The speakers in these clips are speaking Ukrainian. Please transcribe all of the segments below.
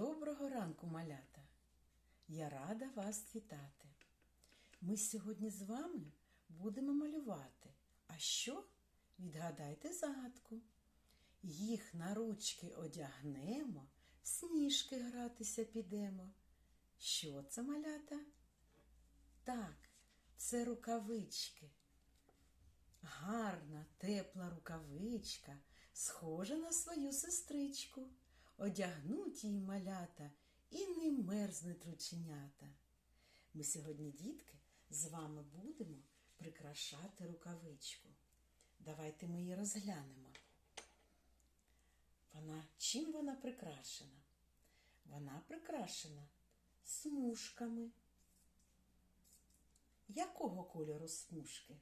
Доброго ранку, малята! Я рада вас вітати. Ми сьогодні з вами будемо малювати. А що? Відгадайте загадку. Їх на ручки одягнемо, в сніжки гратися підемо. Що це малята? Так, це рукавички. Гарна, тепла рукавичка, схожа на свою сестричку. Одягнуть її малята і не мерзнуть рученята. Ми сьогодні, дітки, з вами будемо прикрашати рукавичку. Давайте ми її розглянемо. Вона чим вона прикрашена? Вона прикрашена смужками. Якого кольору смужки?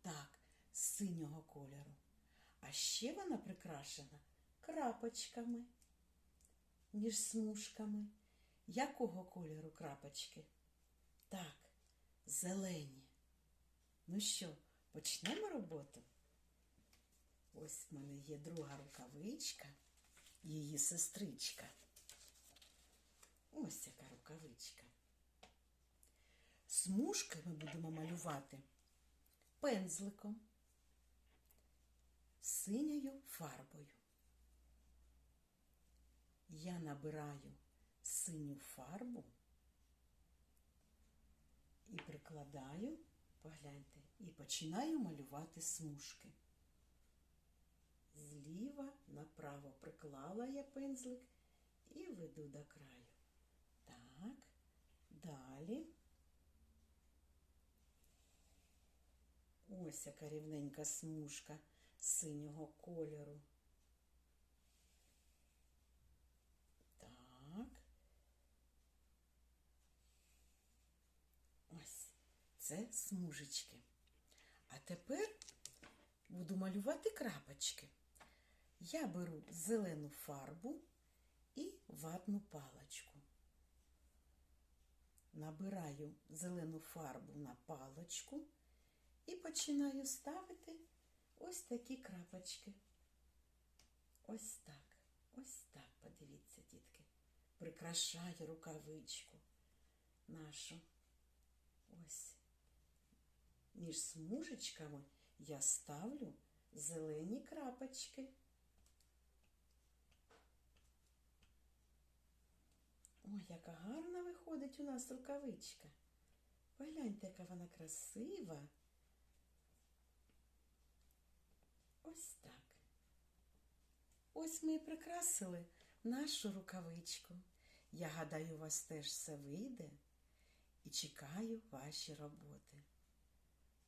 Так, синього кольору. А ще вона прикрашена крапочками між смужками. Якого кольору крапочки? Так, зелені. Ну що, почнемо роботу? Ось в мене є друга рукавичка, її сестричка. Ось яка рукавичка. Смужки ми будемо малювати пензликом, синьою фарбою. Я набираю синю фарбу і прикладаю, погляньте, і починаю малювати смужки. Зліва направо приклала я пензлик і веду до краю. Так, далі. Ось яка рівненька смужка синього кольору. Так. Ось це смужечки. А тепер буду малювати крапочки. Я беру зелену фарбу і ватну паличку. Набираю зелену фарбу на паличку і починаю ставити ось такі крапочки. Ось так, ось так, подивіться, дітки. Прикрашаю рукавичку нашу. Ось. Між смужечками я ставлю зелені крапочки. Ой, яка гарна виходить у нас рукавичка. Погляньте, яка вона красива. Ось так. Ось ми і прикрасили нашу рукавичку. Я гадаю, у вас теж все вийде і чекаю ваші роботи.